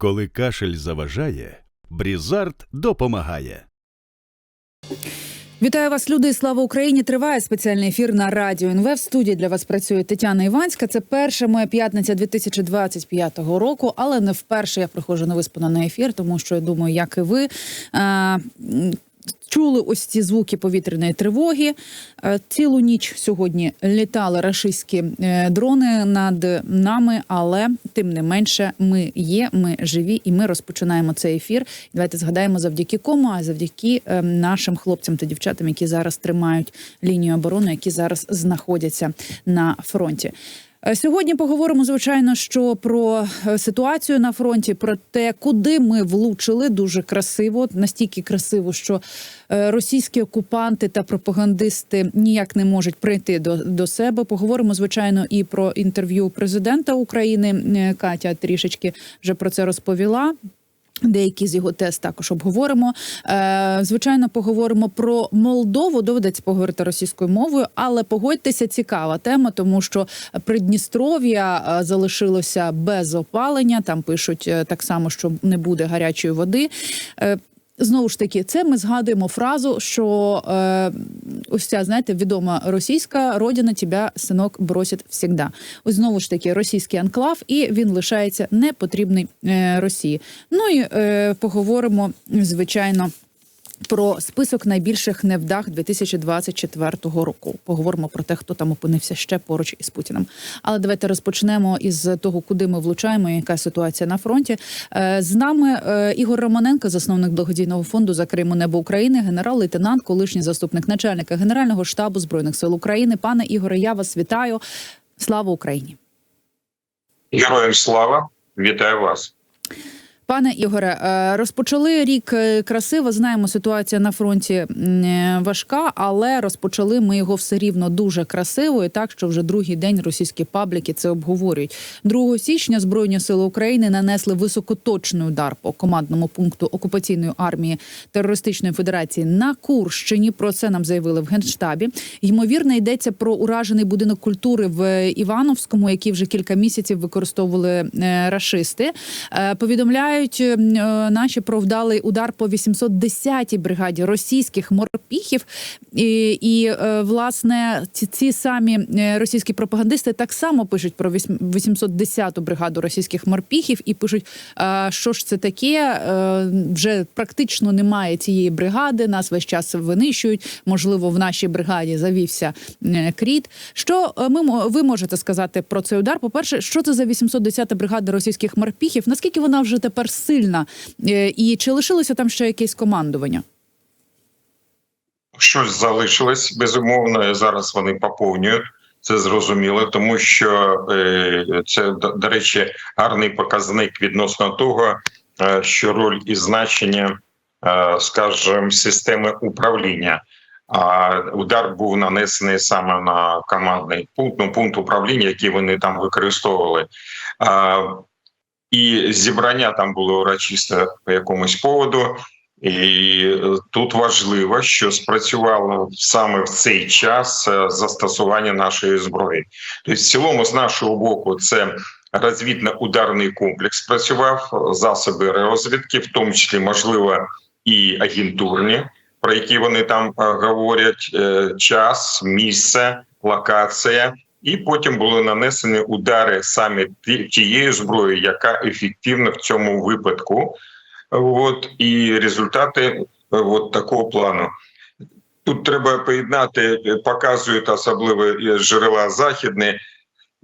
Коли кашель заважає, Брізард допомагає. Вітаю вас, люди. Слава Україні! Триває спеціальний ефір на радіо НВ. В студії для вас працює Тетяна Іванська. Це перша моя п'ятниця 2025 року, але не вперше я приходжу на виспана на ефір, тому що я думаю, як і ви. Чули ось ці звуки повітряної тривоги. Е, Цілу ніч сьогодні літали рашистські е, дрони над нами, але тим не менше ми є, ми живі, і ми розпочинаємо цей ефір. Давайте згадаємо завдяки кому, а завдяки е, нашим хлопцям та дівчатам, які зараз тримають лінію оборони, які зараз знаходяться на фронті. Е, Сьогодні поговоримо звичайно, що про е, ситуацію на фронті, про те, куди ми влучили дуже красиво, настільки красиво, що е, російські окупанти та пропагандисти ніяк не можуть прийти до, до себе. Поговоримо звичайно і про інтерв'ю президента України. Катя трішечки вже про це розповіла. Деякі з його тест також обговоримо. Е, звичайно, поговоримо про Молдову. Доведеться поговорити російською мовою, але погодьтеся, цікава тема, тому що Придністров'я е, залишилося без опалення. Там пишуть е, так само, що не буде гарячої води. Е, Знову ж таки, це ми згадуємо фразу, що е, ось ця, знаєте, відома російська родина тебе, синок, бросить всегда. Ось знову ж таки російський анклав, і він лишається непотрібний е, Росії. Ну і е, поговоримо, звичайно. Про список найбільших невдах 2024 року поговоримо про те, хто там опинився ще поруч із Путіним. Але давайте розпочнемо із того, куди ми влучаємо, яка ситуація на фронті. Е, З нами е, Ігор Романенко, засновник благодійного фонду за Криму Небо України, генерал-лейтенант, колишній заступник начальника Генерального штабу збройних сил України. Пане Ігоре, я вас вітаю. Слава Україні! Героям слава, вітаю вас. Пане Ігоре, е, розпочали рік е, красиво. Знаємо, ситуація на фронті е, важка, але розпочали ми його все рівно дуже красиво, і так що вже другий день російські пабліки це обговорюють. 2 січня Збройні сили України нанесли високоточний удар по командному пункту окупаційної армії терористичної федерації на Курщині. Про це нам заявили в генштабі. Ймовірно, йдеться про уражений будинок культури в Івановському, який вже кілька місяців використовували рашисти. Е, Повідомляють е, наші про вдалий удар по 810-й бригаді російських морпіхів. І, і е, власне ці, ці самі е, російські пропагандисти так само пишуть про вісім- 810-ту бригаду російських морпіхів і пишуть, що ж це таке. Вже практично немає цієї бригади. Нас весь час винищують. Можливо, в нашій бригаді завівся кріт. Що ми ви можете сказати про цей удар? По перше, що це за 810-та бригада російських морпіхів? Наскільки вона вже тепер сильна? Е, І чи лишилося там ще якесь командування? Щось залишилось безумовно. Зараз вони поповнюють. Це зрозуміло, тому що е, це до, речі гарний показник відносно того, е, що роль і значення, скажімо, системи управління. А удар був нанесений саме на командний пункт, ну, пункт управління, який вони там використовували. А, і зібрання там було урочисте по якомусь поводу. І е, тут важливо, що спрацювало саме в цей час е, застосування нашої зброї. Тобто, в цілому, з нашого боку, це розвідно-ударний комплекс працював, засоби розвідки, в тому числі, можливо, і агентурні, про які вони там е, говорять: час, місце, локація. І потім були нанесені удари саме ті- тією зброєю, яка ефективна в цьому випадку. От і результати е, от такого плану. Тут треба поєднати, е, показують особливо е, джерела західні,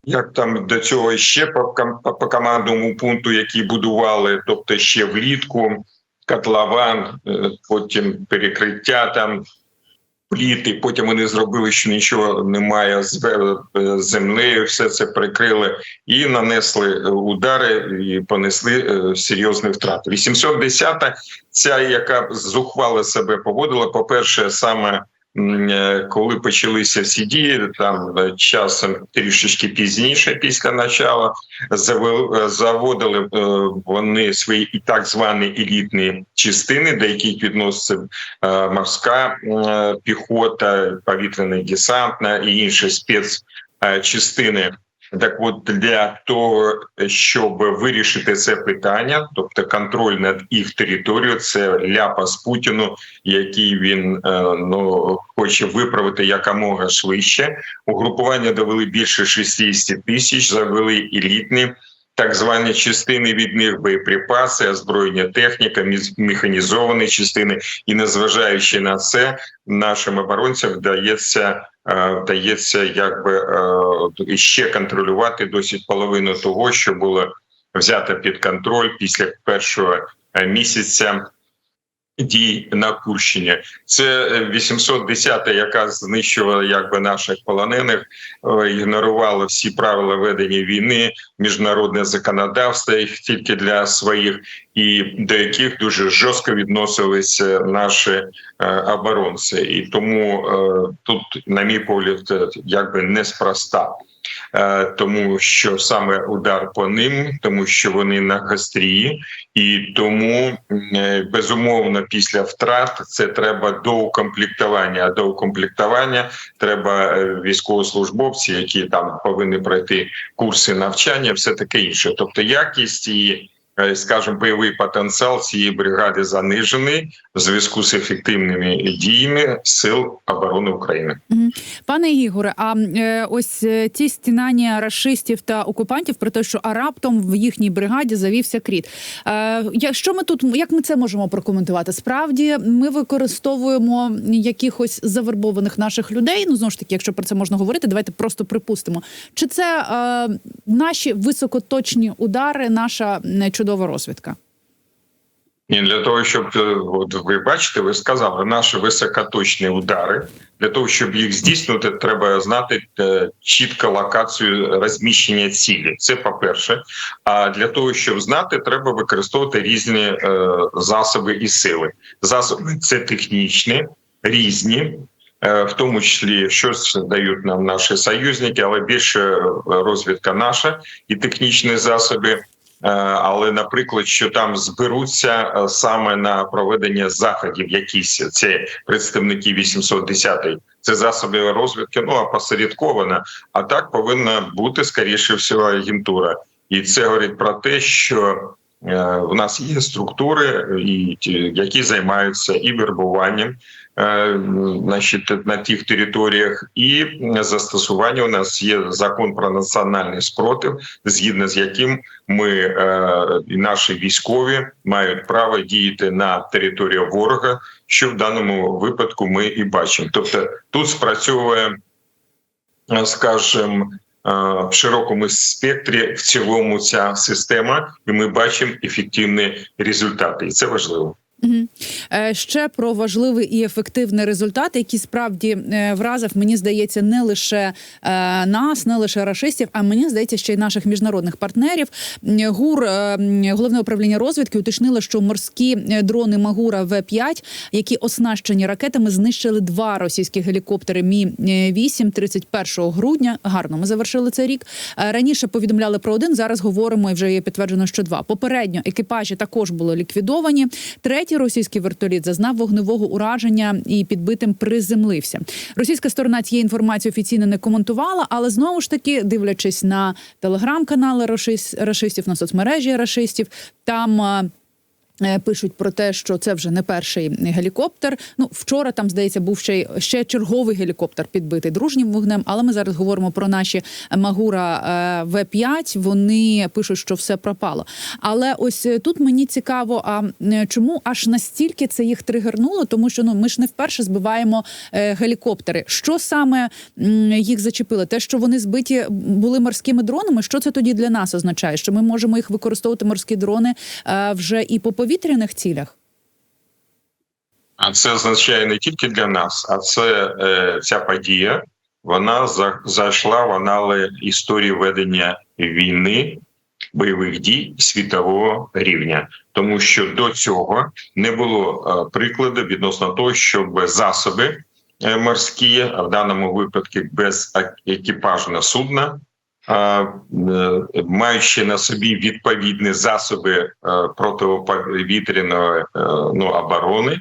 як там до цього ще по, ком- по, по командному пункту, який будували, тобто ще влітку, котлован, потім перекриття там. Пліти, потім вони зробили, що нічого немає з е, землею, все це прикрили і нанесли е, удари і понесли е, серйозні втрати. 810-та, ця, яка зухвало себе поводила, по-перше, саме м, е, коли почалися всі дії, там е, часом трішечки пізніше, після начала, е, заводили е, вони свої і так звані елітні частини, до яких відноситься е, морська е, піхота, повітряна десантна і інші спецчастини. Так, от для того, щоб вирішити це питання, тобто контроль над їх територією, це ляпас Путіну, який він е, ну хоче виправити якомога швидше. Угрупування довели більше 60 тисяч, завели елітні. Так звані частини від них боєприпаси, озброєння техніка, механізовані частини, і незважаючи на це, нашим оборонцям вдається е, вдається якби е, ще контролювати досить половину того, що було взято під контроль після першого е, місяця дій на Курщині. Це е, 810-та, яка знищувала якби наших полонених, е, ігнорувала всі правила ведення війни, міжнародне законодавство їх тільки для своїх, і до яких дуже жорстко відносилися наші е, оборонці. І тому е, тут, на мій погляд, е, якби неспроста. Е, Тому що саме удар по ним, тому що вони на гастрії, і тому е, безумовно після втрат це треба доукомплектування. А доукомплектування треба е, військовослужбовці, які там повинні пройти курси навчання, все таке інше. Тобто якість і скажімо, бойовий потенціал цієї бригади занижений в зв'язку з ефективними діями сил оборони України. Пане Ігоре, а е, ось е, ті стінання рашистів та окупантів про те, що а раптом в їхній бригаді завівся кріт. Е, що ми тут як ми це можемо прокоментувати? Справді ми використовуємо якихось завербованих наших людей. Ну знову ж таки, якщо про це можна говорити, давайте просто припустимо. Чи це е, наші високоточні удари, наша м, чудова розвідка? І для того, щоб е, от ви бачите, ви сказали наші високоточні удари. Для того щоб їх здійснити, треба знати е, чітко локацію розміщення цілі. Це по перше. А для того, щоб знати, треба використовувати різні е, засоби і сили. Засоби це технічні, різні. е, В тому числі щось дають нам наші союзники, але більше розвідка наша і технічні засоби. Е, Але, наприклад, що там зберуться е, саме на проведення заходів, якісь це представники 810-ї, це засоби розвідки. Ну а посередковано. А так повинна бути скоріше всього агентура, і це говорить про те, що е, в нас є структури, які займаються і вербуванням. е, Значить, на тих територіях, і застосування у нас є закон про національний спротив, згідно з яким ми е, і наші військові мають право діяти на території ворога, що в даному випадку ми і бачимо. Тобто тут спрацьовує, е, скажімо, е, в широкому спектрі в цілому ця система, і ми бачимо ефективні результати, і це важливо. Е, Ще про важливий і ефективний результат, який справді е, вразив, мені здається, не лише е, нас, не лише рашистів, а мені здається, ще й наших міжнародних партнерів. ГУР, головне управління розвідки, уточнило, що морські дрони Магура В-5, які оснащені ракетами, знищили два російські гелікоптери Мі 8 31 грудня. Гарно ми завершили цей рік. Раніше повідомляли про один. Зараз говоримо і вже є підтверджено, що два. Попередньо екіпажі також були ліквідовані. Третій російський вертоліт зазнав вогневого ураження і підбитим приземлився. Російська сторона цієї інформації офіційно не коментувала, але знову ж таки, дивлячись на телеграм-канали рашис- рашистів, на соцмережі рашистів, там. Е, Пишуть про те, що це вже не перший гелікоптер. Ну вчора там здається був ще й ще черговий гелікоптер підбитий дружнім вогнем. Але ми зараз говоримо про наші Магура е, В-5. Вони пишуть, що все пропало. Але ось е, тут мені цікаво, а чому аж настільки це їх тригернуло? Тому що ну ми ж не вперше збиваємо гелікоптери. Що саме їх зачепило? Те, що вони збиті були морськими дронами. Що це тоді для нас означає? Що ми можемо їх використовувати морські дрони вже і по повітряних цілях? А це означає не тільки для нас, а це е, ця подія. Вона за, зайшла в анали історії ведення війни, бойових дій світового рівня, тому що до цього не було е, прикладу відносно того, щоб засоби е, морські, а в даному випадку без судна, е, е, маючи на собі відповідні засоби е, протиповітряної е, ну, оборони,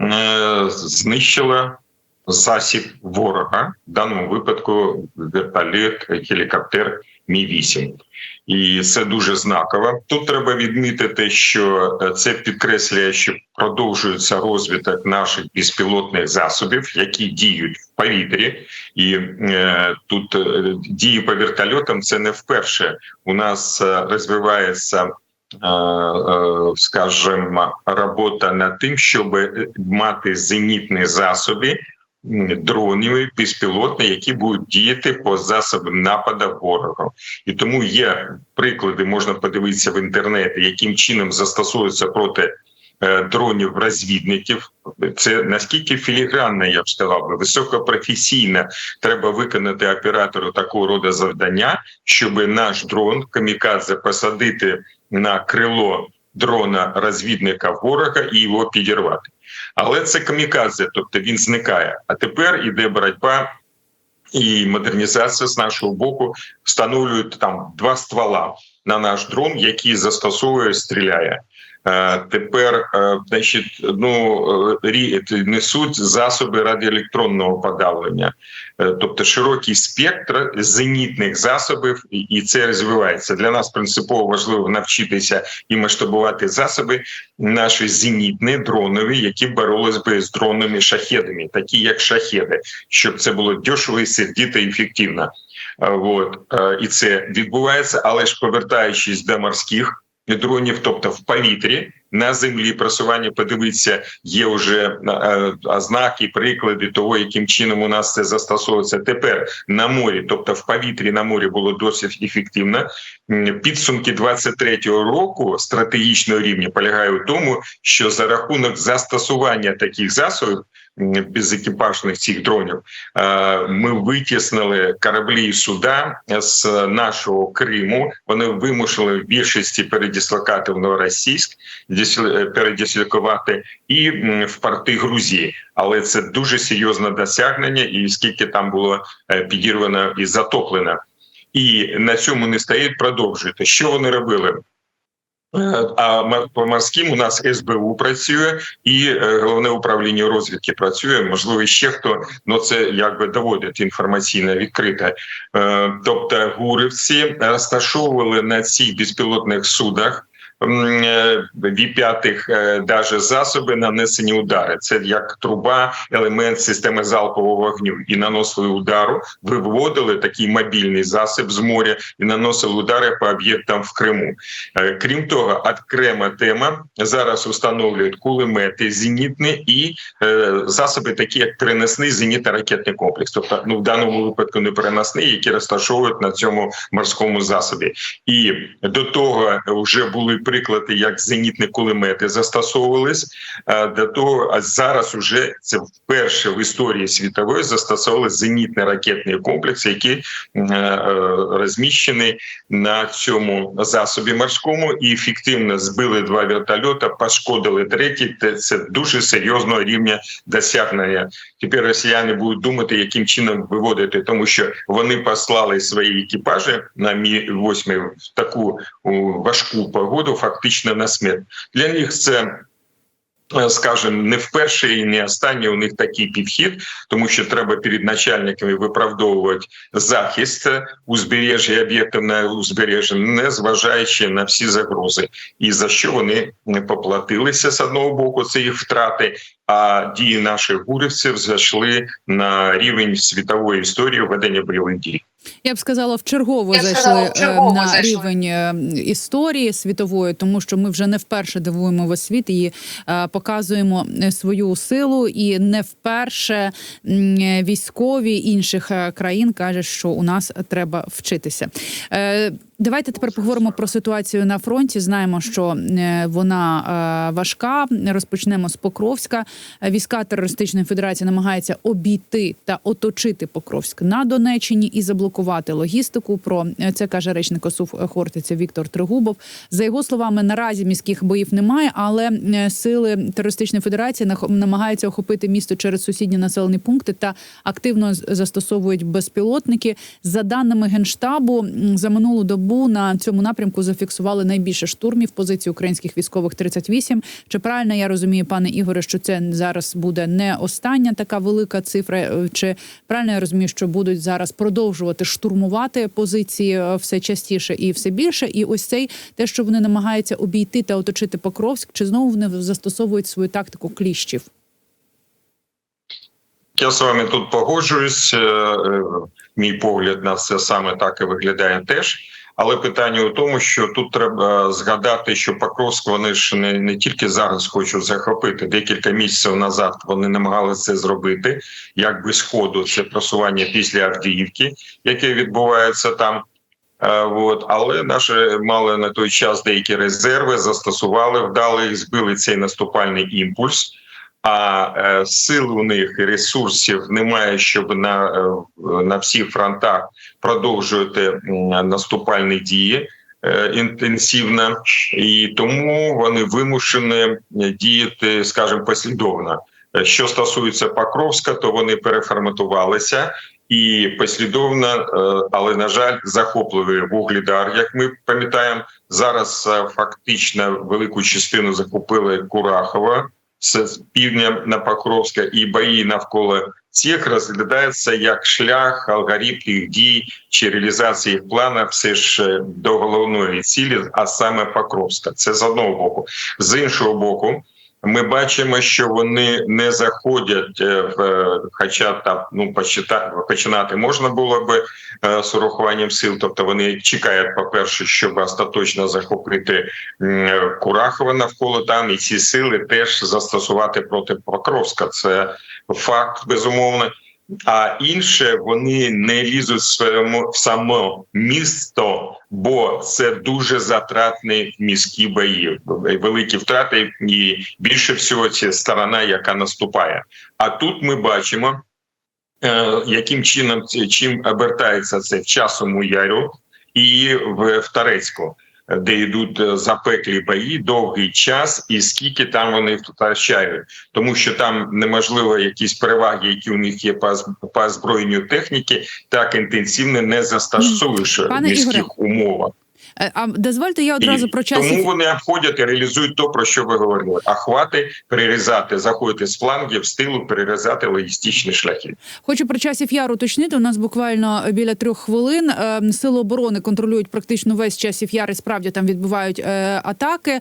е, знищила засіб ворога, в даному випадку вертоліт, гелікоптер Мі 8 і це дуже знаково. Тут треба відмітити, що е, це підкреслює, що продовжується розвиток наших безпілотних засобів, які діють в повітрі, і е, тут е, дії по вертольотам це не вперше. У нас е, розвивається. е, е, Скажімо, робота над тим, щоб мати зенітні засоби, дронів, безпілотні, які будуть діяти по засобам нападу ворога. І тому є приклади, можна подивитися в інтернеті, яким чином застосовуються проти е, дронів розвідників. Це наскільки філігранно, я б сказав би, високопрофесійно треба виконати оператору такого роду завдання, щоб наш дрон камікадзе посадити на крило дрона розвідника ворога і його підірвати. Але це камікадзе, тобто він зникає. А тепер іде боротьба і модернізація з нашого боку встановлюють там два ствола на наш дрон, який застосовує, стріляє. Е, Тепер, е, значить, ну е, несуть засоби радіоелектронного подавлення, тобто широкий спектр зенітних засобів, і- це розвивається. Для нас принципово важливо навчитися і масштабувати засоби наші зенітні дронові, які боролись би з дронами шахедами, такі як шахеди, щоб це було дешево і ефективно. Е, От е, і це відбувається, але ж повертаючись до морських дронів, тобто в повітрі. На землі просування подивитися, є вже е, ознаки, приклади того, яким чином у нас це застосовується тепер на морі, тобто в повітрі на морі було досить ефективно. Підсумки 23-го року стратегічного рівня полягає у тому, що за рахунок застосування таких засобів безекіпажних цих дронів е, ми витіснили кораблі і суда з нашого Криму. Вони вимушили в більшості передислокати в Новоросійськ, е, і в порти Грузії. Але це дуже серйозне досягнення, і скільки там було е, підірвано і затоплено. І на цьому не стоїть, продовжуйте. Що вони робили? А по морським у нас СБУ працює і е, головне управління розвідки працює. Можливо, ще хто ну це якби доводить інформаційно відкрите. Тобто, гурівці розташовували на цих безпілотних судах. Е, Ві-5 даже засоби нанесені удари. Це як труба, елемент системи залпового вогню. І наносили удару, виводили такий мобільний засіб з моря і наносили удари по об'єктам в Криму. Е, Крім того, окрема тема зараз встановлюють кулемети зенітні і е, засоби, такі як переносний зенітно-ракетний комплекс, тобто ну в даному випадку не переносний, які розташовують на цьому морському засобі. І до того вже були приклади, як зенітні кулемети застосовувались. е, До того а зараз уже це вперше в історії світової застосовували зенітні ракетні комплекси, які е, е, розміщені на цьому засобі морському і ефективно збили два вертольота, пошкодили третій. Це дуже серйозного рівня досягнення. Тепер росіяни будуть думати, яким чином виводити, тому що вони послали свої екіпажі на мі 8 в таку важку погоду, фактично на смерть. Для них це. е, Скажем, не вперше і не останній у них такий підхід, тому що треба перед начальниками виправдовувати захист узбережжя і об'єктів на узбережжі, не зважаючи на всі загрози, і за що вони не поплатилися з одного боку, це їх втрати. А дії наших гурівців зайшли на рівень світової історії ведення бойових дій. Я б сказала, в Я зайшли сказала, е, на зайшли. рівень е, історії світової, тому що ми вже не вперше дивуємо весь світ і е, показуємо свою силу, і не вперше військові інших країн кажуть, що у нас треба вчитися. Давайте тепер поговоримо про ситуацію на фронті. Знаємо, що е, вона е, важка. Розпочнемо з Покровська. Війська терористичної федерації намагаються обійти та оточити Покровськ на Донеччині і заблокувати логістику. Про е, це каже речник ОСУВ Хортиця Віктор Тригубов. За його словами, наразі міських боїв немає, але сили терористичної федерації намагаються охопити місто через сусідні населені пункти та активно застосовують безпілотники. За даними генштабу, за минулу добу добу на цьому напрямку зафіксували найбільше штурмів позицій українських військових 38. Чи правильно я розумію, пане Ігоре, що це зараз буде не остання така велика цифра? Е, Чи правильно я розумію, що будуть зараз продовжувати штурмувати позиції е, все частіше і все більше? І ось цей те, що вони намагаються обійти та оточити Покровськ, чи знову вони застосовують свою тактику кліщів? Я з вами тут погоджуюсь. Е, Мій погляд на це саме так і виглядає теж. Але питання у тому, що тут треба згадати, що Покровськ вони ж не, не тільки зараз хочуть захопити. Декілька місяців назад вони намагалися це зробити, як би сходу це просування після Авдіївки, яке відбувається там. Е, От, але наші мали на той час деякі резерви, застосували, вдали їх, збили цей наступальний імпульс. А е, сил у них і ресурсів немає, щоб на, е, на всіх фронтах продовжувати наступальні дії е, інтенсивно, і тому вони вимушені діяти, скажімо, послідовно. Що стосується Покровська, то вони переформатувалися і послідовно, але на жаль, захопливий вугледар, як ми пам'ятаємо, зараз фактично велику частину захопили Курахова з півдня на Покровська, і бої навколо цих розглядається як шлях, алгоритм дій чи реалізації їх плану все ж е, до головної цілі, а саме Покровська. Це з одного боку. З іншого боку, ми бачимо, що вони не заходять е, в, е, хоча там ну починати можна було би е, з урахуванням сил. Тобто вони чекають, по перше, щоб остаточно захопити Курахова навколо там, і ці сили теж застосувати проти Покровська. Це факт безумовно. А інше вони не лізуть в своєму в само місто, бо це дуже затратні міські бої, великі втрати, і більше всього це сторона, яка наступає. А тут ми бачимо, е, яким чином чим обертається це в часому яру і в Тарецьку. Де йдуть е, запеклі бої довгий час, і скільки там вони втрачають, тому що там неможливо якісь переваги, які у них є по, по техніки, так інтенсивно не застосуєш в міських умовах. Е, А дозвольте я одразу І про часів. Тому вони обходять і реалізують то, про що ви говорили. Ахвати, перерізати, заходити з флангів, з тилу, перерізати логістичні шляхи. Хочу про часів яру уточнити. У нас буквально біля трьох хвилин. Е, Сили оборони контролюють практично весь часів яр. і Справді там відбувають е, атаки.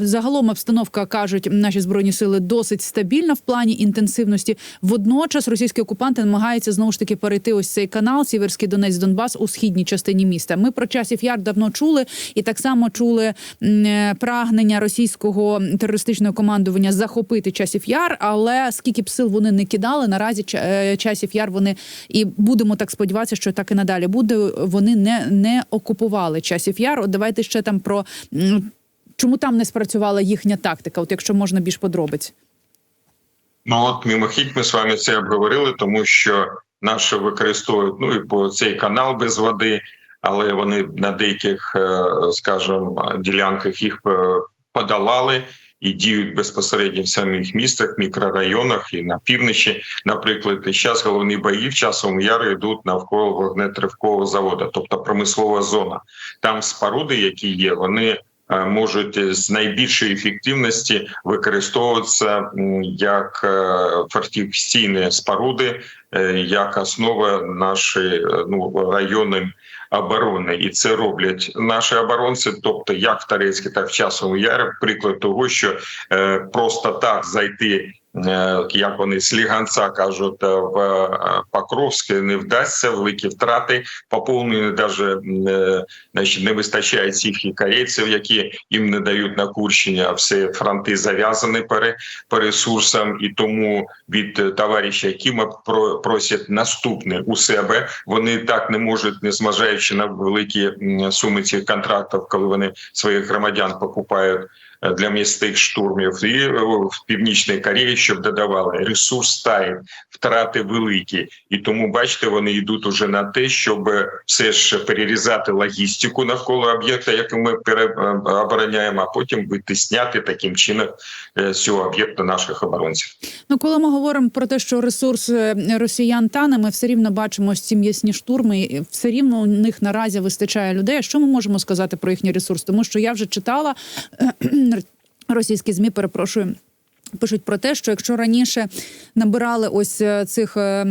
Загалом обстановка кажуть, наші збройні сили досить стабільна в плані інтенсивності. Водночас російські окупанти намагаються знову ж таки перейти ось цей канал Сіверський Донець Донбас у східній частині міста. Ми про часів яр давно чули, і так само чули е, прагнення російського терористичного командування захопити часів яр. Але скільки б сил вони не кидали, наразі е, часів яр вони і будемо так сподіватися, що так і надалі буде. Вони не, не окупували часів яр. От давайте ще там про чому там не спрацювала їхня тактика. От якщо можна більш подробиць. Ну от мимохідь ми з вами це обговорили, тому що наші використовують ну і по цей канал без води, але вони на деяких, е, скажімо, ділянках їх е, подолали. І діють безпосередньо в самих містах, мікрорайонах і на півночі, наприклад, і зараз головні бої в часовому яру йдуть навколо вогнетривкового заводу, тобто промислова зона. Там споруди, які є, вони е, можуть з найбільшої ефективності використовуватися як фортифікаційні споруди, як основа нашої е, ну районної оборони, і це роблять наші оборонці, тобто як в Тарецькі, так в часовому ярі, приклад того, що е, просто так зайти. Е, Як вони з Ліганця кажуть, е, в е, Покровське не вдасться великі втрати, поповнені навіть значить, не вистачає цих і корейців, які їм не дають на Курщині, а всі фронти зав'язані по ресурсам, і тому від товариша Кіма про, просять наступне у себе. Вони так не можуть, не зважаючи на великі суми цих контрактів, коли вони своїх громадян покупають для містих штурмів, і е, в північній Кореї щоб додавали. Ресурс тає, втрати великі, і тому бачите, вони йдуть уже на те, щоб все ж перерізати логістику навколо об'єкта, який ми пере- е, а потім витисняти таким чином е, цього об'єкта наших оборонців. Ну, коли ми говоримо про те, що ресурс е, росіян тане, ми все рівно бачимо ці м'ясні штурми. і Все рівно у них наразі вистачає людей. Що ми можемо сказати про їхній ресурс? Тому що я вже читала російські змі, перепрошую. Пишуть про те, що якщо раніше набирали ось е, цих е,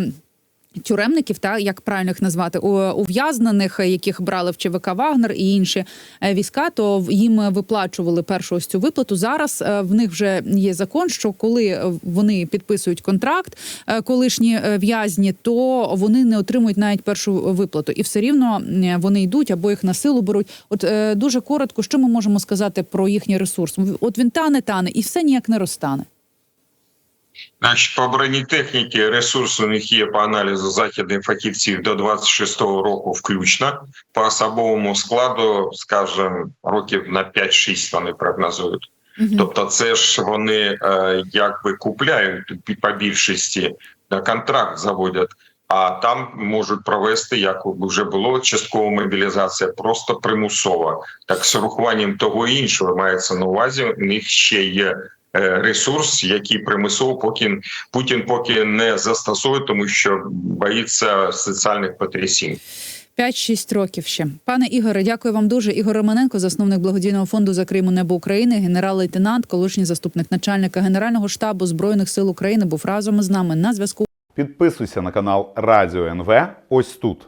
тюремників, та як правильно їх назвати, ув'язнених, яких брали в ЧВК Вагнер і інші е, війська, то їм виплачували першу ось цю виплату. Зараз е, в них вже є закон, що коли е, вони підписують контракт, колишні в'язні, то вони не отримують навіть першу виплату, і все рівно вони йдуть або їх на силу беруть. От дуже коротко, що ми можемо сказати про їхній ресурс? От він тане, тане, і все ніяк не розтане. Значить, по бронетехніці ресурс у них є по аналізу західних фахівців до 26-го року включно. По особовому складу, скажімо, років на 5-6 вони прогнозують. Мгм. Тобто, це ж вони е, якби купляють по більшості на контракт заводять, а там можуть провести, як вже було часткова мобілізація, просто примусово. Так з урахуванням того і іншого мається на увазі. У них ще є ресурс, який примусово поки Путін поки не застосує, тому що боїться соціальних потрясінь. 5-6 років ще. Пане Ігоре, дякую вам дуже. Ігор Романенко, засновник благодійного фонду за Криму Небо України, генерал-лейтенант, колишній заступник начальника Генерального штабу збройних сил України, був разом із нами на зв'язку. Підписуйся на канал Радіо НВ ось тут.